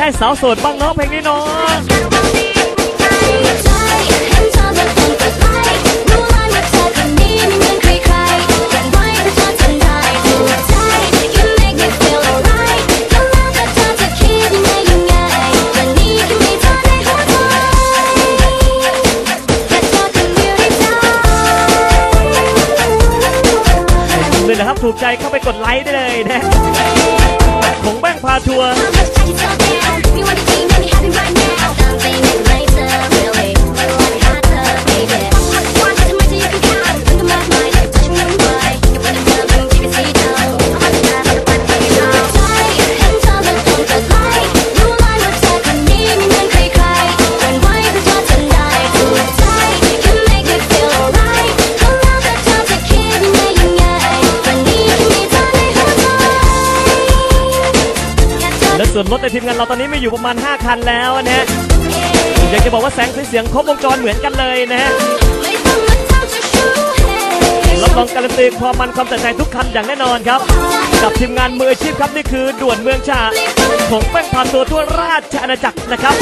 ให้สาวโสดบ้างเนาะเพลงนี้เนาะเลยนะครับ ถูกใจเข้าไปกดไลค์ได้เลยนะ ของแป้งพาทัวร์ ส่วนรถในทีมงานเราตอนนี้มีอยู่ประมาณ 5 คันแล้วนะฮะอยากจะบอกว่าแสงสีเสียงครบวงจรเหมือนกันเลยนะฮะรับรองการันตีความมันความสนใจทุกคันอย่างแน่นอนครับ กับทีมงานมืออาชีพครับนี่คือด่วนเมืองชาของแป้งพันตัวทั่วราชอาณาจักรนะครับ